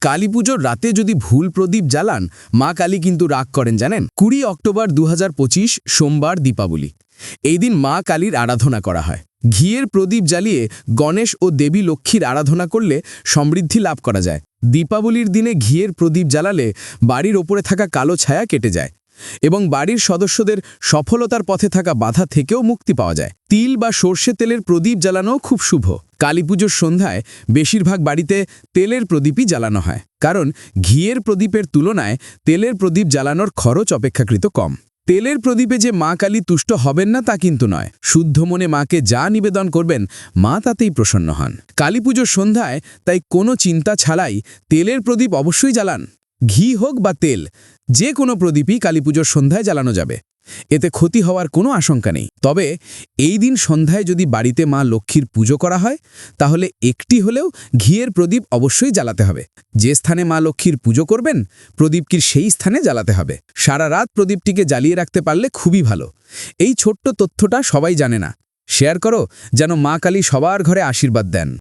কালী পুজোর রাতে যদি ভুল প্রদীপ জ্বালান, মা কালী কিন্তু রাগ করেন, জানেন? কুড়ি অক্টোবর দু হাজার পঁচিশ, সোমবার দীপাবলি। এই দিন মা কালীর আরাধনা করা হয়। ঘিয়ের প্রদীপ জ্বালিয়ে গণেশ ও দেবী লক্ষ্মীর আরাধনা করলে সমৃদ্ধি লাভ করা যায়। দীপাবলির দিনে ঘিয়ের প্রদীপ জ্বালালে বাড়ির ওপরে থাকা কালো ছায়া কেটে যায়। এবং বাড়ির সদস্যদের সফলতার পথে থাকা বাধা থেকেও মুক্তি পাওয়া যায়। তিল বা সর্ষে তেলের প্রদীপ জ্বালানো খুব শুভ। কালীপুজোর সন্ধ্যায় বেশিরভাগ বাড়িতে তেলের প্রদীপই জ্বালানো হয়। কারণ ঘিয়ের প্রদীপের তুলনায় তেলের প্রদীপ জ্বালানোর খরচ অপেক্ষাকৃত কম। তেলের প্রদীপে যে মা কালী তুষ্ট হবেন না তা কিন্তু নয়। শুদ্ধ মনে মাকে যা নিবেদন করবেন, মা তাতেই প্রসন্ন হন। কালীপুজোর সন্ধ্যায় তাই কোনো চিন্তা ছাড়াই তেলের প্রদীপ অবশ্যই জ্বালান। ঘি হোক বা তেল যে কোনো প্রদীপই কালীপুজোর সন্ধ্যায় জ্বালানো যাবে। এতে ক্ষতি হওয়ার কোনো আশঙ্কা নেই। তবে এই দিন সন্ধ্যায় যদি বাড়িতে মা লক্ষ্মীর পুজো করা হয়, তাহলে একটি হলেও ঘিয়ের প্রদীপ অবশ্যই জ্বালাতে হবে। যে স্থানে মা লক্ষ্মীর পুজো করবেন, প্রদীপটির সেই স্থানে জ্বালাতে হবে। সারা রাত প্রদীপটিকে জ্বালিয়ে রাখতে পারলে খুবই ভালো। এই ছোট্ট তথ্যটা সবাই জানে না। শেয়ার করো, যেন মা কালী সবার ঘরে আশীর্বাদ দেন।